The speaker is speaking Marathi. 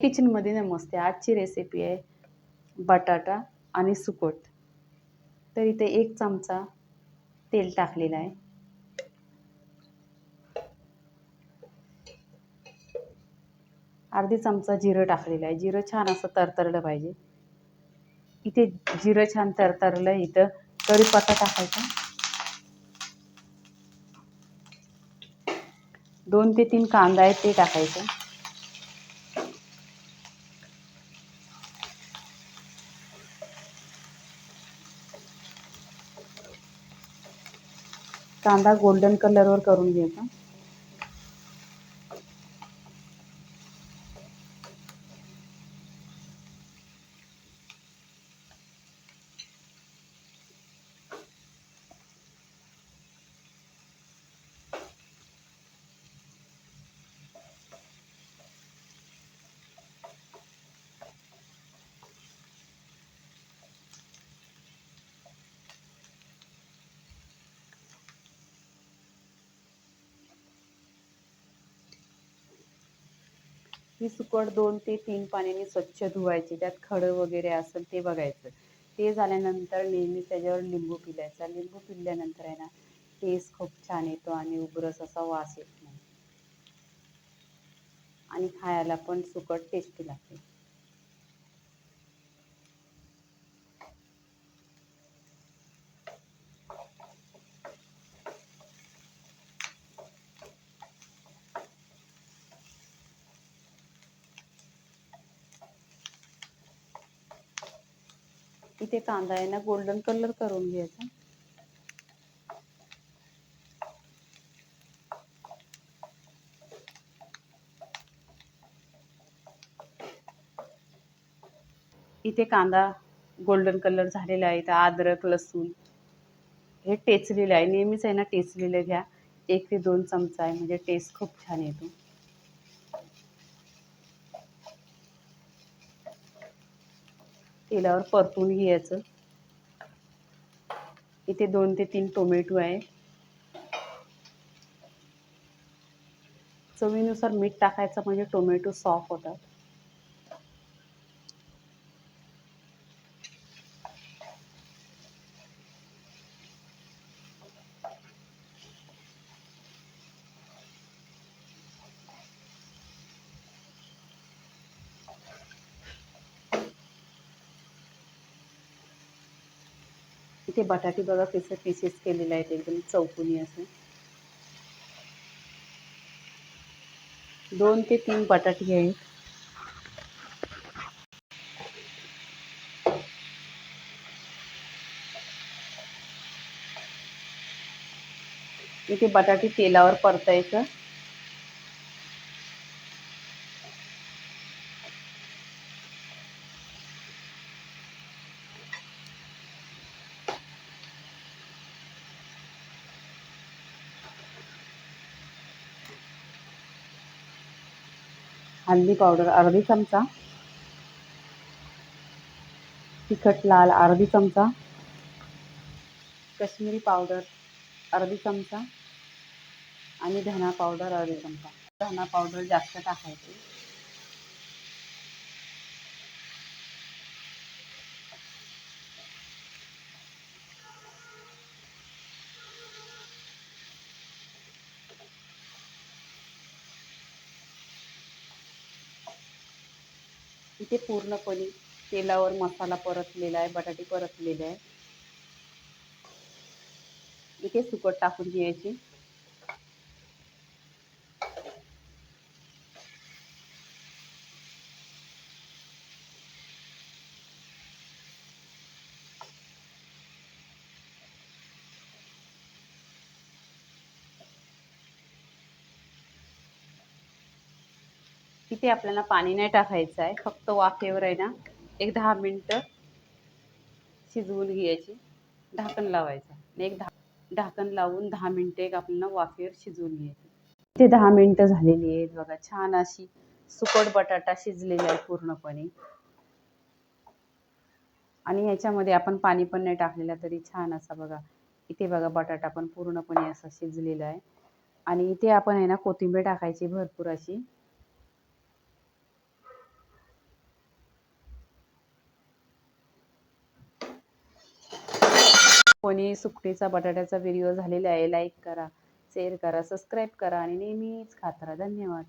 किचनमध्ये नमस्ते आजची रेसिपी आहे बटाटा आणि सुकट तर इथे एक चमचा तेल टाकलेला आहे. अर्धी चमचा जिरं टाकलेलं आहे. जिरं छान असं तरतरलं पाहिजे. इथे जिरं छान तरतरलं इथं. कढीपत्ता टाकायचा. दोन ते तीन कांदा आहे ते टाकायचं. कांदा गोल्डन कलरवर करून घ्यायचा. ही सुकट दोन ते तीन पाण्याने स्वच्छ धुवायची. त्यात खडं वगैरे असेल ते बघायचं. ते झाल्यानंतर नेहमी त्याच्यावर लिंबू पिलायचा. लिंबू पिल्यानंतर आहे ना टेस्ट खूप छान येतो आणि उग्रस असा वास येत नाही. आणि खायला पण सुकट टेस्टी लागते. इथे कांदा आहे ना गोल्डन कलर करून घ्यायचा. इथे कांदा गोल्डन कलर झालेला आहे इथं अद्रक लसूण हे टेचलेलं आहे नेहमीच आहे ना टेचलेलं घ्या. एक ते दोन चमचा आहे म्हणजे टेस्ट खूप छान येतो. तेलावर परतून घ्यायचं. इथे दोन ते तीन टोमॅटो आहे. चवीनुसार मीठ टाकायचं म्हणजे टोमॅटो सॉफ्ट होतात. इथे बटाटे बघा कसं पीसेस केलेले आहेत एकदम चौकोनी असं. दोन ते तीन बटाटे आहेत. इथे बटाटे तेलावर परतायचं. हल्दी पावडर अर्धी चमचा. तिखट लाल अर्धी चमचा. कश्मीरी पावडर अर्धी चमचा. आणि धना पावडर अर्धी चमचा. धना पावडर जास्त टाकायची. इथे पूर्णपणे तेलावर मसाला परतलेला आहे बटाटे परतलेले आहे. इथे सुकट टाकून घ्यायची. इथे आपल्याला पाणी नाही टाकायचं आहे फक्त वाफेवर आहे ना एक दहा मिनटं शिजवून घ्यायची ढाकण लावायचं. आणि एक धा ढाकण लावून दहा मिनटं एक आपल्याला वाफेवर शिजवून घ्यायची. इथे दहा मिनटं झालेली आहेत बघा छान अशी सुकट बटाटा शिजलेला आहे पूर्णपणे. आणि याच्यामध्ये आपण पाणी पण नाही टाकलेलं तरी छान असा बघा इथे बघा बटाटा पण पूर्णपणे असा शिजलेला आहे. आणि इथे आपण आहे ना कोथिंबीर टाकायची भरपूर अशी. कोणी सुकटीचा बटाट्याचा व्हिडिओ झालेला आहे लाईक करा शेअर करा सबस्क्राईब करा आणि नेहमीच खात राहा. धन्यवाद.